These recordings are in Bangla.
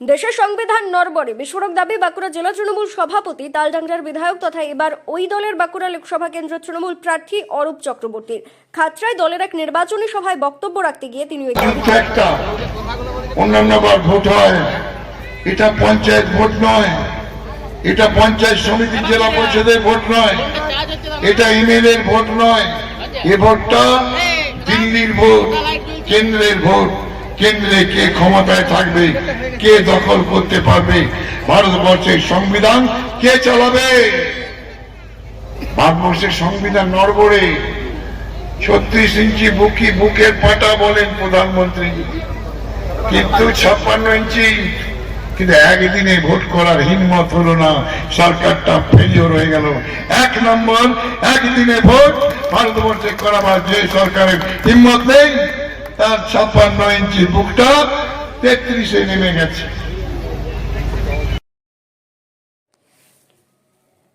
দেশের সংবিধান নরবরে বিস্ফোরক দাবি বাঁকুড়া জেলা তৃণমূল সভাপতি তালডাংরার বিধায়ক তথা এবার ওই দলের বাঁকুড়া লোকসভা কেন্দ্রের তৃণমূল প্রার্থী অরূপ চক্রবর্তীর। খাত্রায় দলের এক নির্বাচনী সভায় বক্তব্য রাখতে গিয়ে তিনি ভোট হয়। এটা পঞ্চায়েত ভোট নয়। এটা পঞ্চায়েত সমিতি জেলা পরিষদের ভোট নয়। এটা এর ভোট নয়। এ ভোটটা দিল্লির ভোট, কেন্দ্রের ভোট। কেন্দ্রে কে ক্ষমতায় থাকবে? কে দখল করতে পারবে? ভারতবর্ষের সংবিধান কে চালাবে? ভারতবর্ষের সংবিধান নড়বড়ে। ছত্রিশ ইঞ্চি বুকি বুকের পাটা বলেন প্রধানমন্ত্রী। কিন্তু ছাপ্পান্ন ইঞ্চি। কিন্তু একদিনে ভোট করার হিম্মত হলো না। সরকারটা ফেলিওর হয়ে গেল। এক নম্বর, একদিনে ভোট ভারতবর্ষে করাবার যে সরকারের হিম্মত নেই, তার ছাপ্পান্ন ইঞ্চি বুকটা তেত্রিশে নেমে গেছে।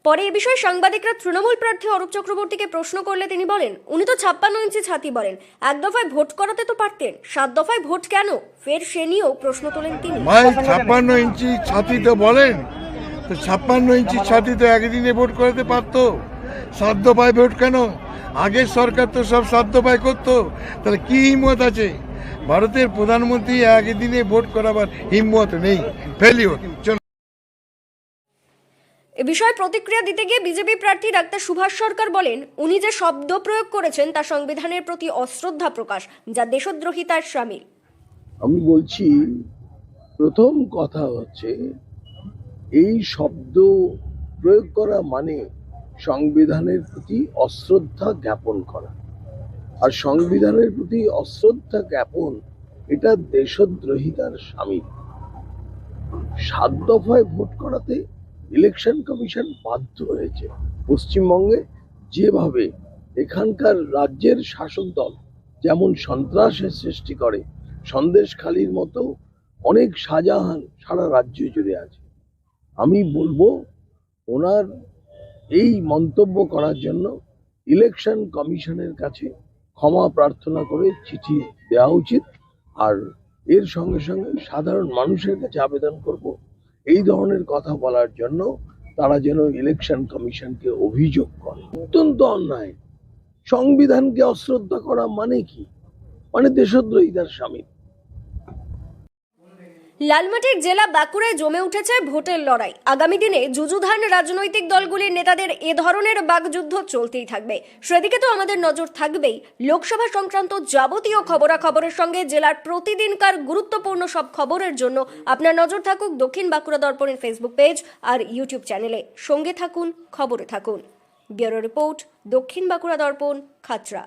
পরে এ বিষয়ে সাংবাদিকরা তৃণমূল প্রার্থী অরূপ চক্রবর্তীকে প্রশ্ন করলে তিনি বলেন উনি তো ছাপ্পান্ন ইঞ্চি ছাতি বলেন। এক দফায় ভোট করাতে তো পারতেন সাত দফায় ভোট কেন? ফের সে নিয়েও প্রশ্ন তোলেন তিনি। ছাপ্পান্ন ইঞ্চি ছাতি তো বলেন তো ছাপ্পান্ন ইঞ্চি ছাতি তো একদিনে ভোট করাতে পারতো। সাত দফায় ভোট কেন? আগের সরকার তো সব সাধ্য পায় করতো। তাহলে কি হিম্মত আছে? ভারতের প্রধানমন্ত্রী একদিনে ভোট করাবার হিম্মত নেই ফেলিওর চল। এ বিষয়ে প্রতিক্রিয়া দিতে গিয়ে বিজেপি প্রার্থী ডাক্তার সুভাষ সরকার বলেন উনি যে শব্দ প্রয়োগ করেছেন তা সংবিধানের প্রতি অশ্রদ্ধা প্রকাশ যা দেশদ্রোহিতার সামিল। আমি বলছি প্রথম কথা হচ্ছে এই শব্দ প্রয়োগ করা মানে সংবিধানের প্রতি অশ্রদ্ধা জ্ঞাপন করা। আর সংবিধানের প্রতি অশ্রদ্ধা জ্ঞাপন, এটা দেশদ্রোহিতার সামিল। সাত দফায় ভোট করাতে ইলেকশন কমিশন বাধ্য হয়েছে। পশ্চিমবঙ্গে যেভাবে এখানকার রাজ্যের শাসক দল যেমন সন্ত্রাসের সৃষ্টি করে, সন্দেশখালির মতো অনেক শাহজাহান সারা রাজ্য জুড়ে আছে। আমি বলব, ওনার এই মন্তব্য করার জন্য ইলেকশন কমিশনের কাছে ক্ষমা প্রার্থনা করে চিঠি দেওয়া উচিত। আর এর সঙ্গে সঙ্গে সাধারণ মানুষের কাছে আবেদন করব। এই ধরনের কথা বলার জন্য তারা যেন ইলেকশন কমিশনকে অভিযোগ করে। অত্যন্ত অন্যায়। সংবিধানকে অশ্রদ্ধা করা মানে কি? মানে দেশদ্রোহিতার সামিল লালমাটির জেলা বাঁকুড়ায় জমে উঠেছে ভোটের লড়াই। আগামী দিনে যুযুধান রাজনৈতিক দলগুলির নেতাদের এ ধরনের বাগযুদ্ধ চলতেই থাকবে। সেদিকে তো আমাদের নজর থাকবেই। লোকসভা সংক্রান্ত যাবতীয় খবরাখবরের সঙ্গে জেলার প্রতিদিনকার গুরুত্বপূর্ণ সব খবরের জন্য আপনার নজর থাকুক দক্ষিণ বাঁকুড়া দর্পণের ফেসবুক পেজ আর ইউটিউব চ্যানেলে সঙ্গে থাকুন, খবরে থাকুন। ব্যুরো রিপোর্ট, দক্ষিণ বাঁকুড়া দর্পণ, খাতড়া।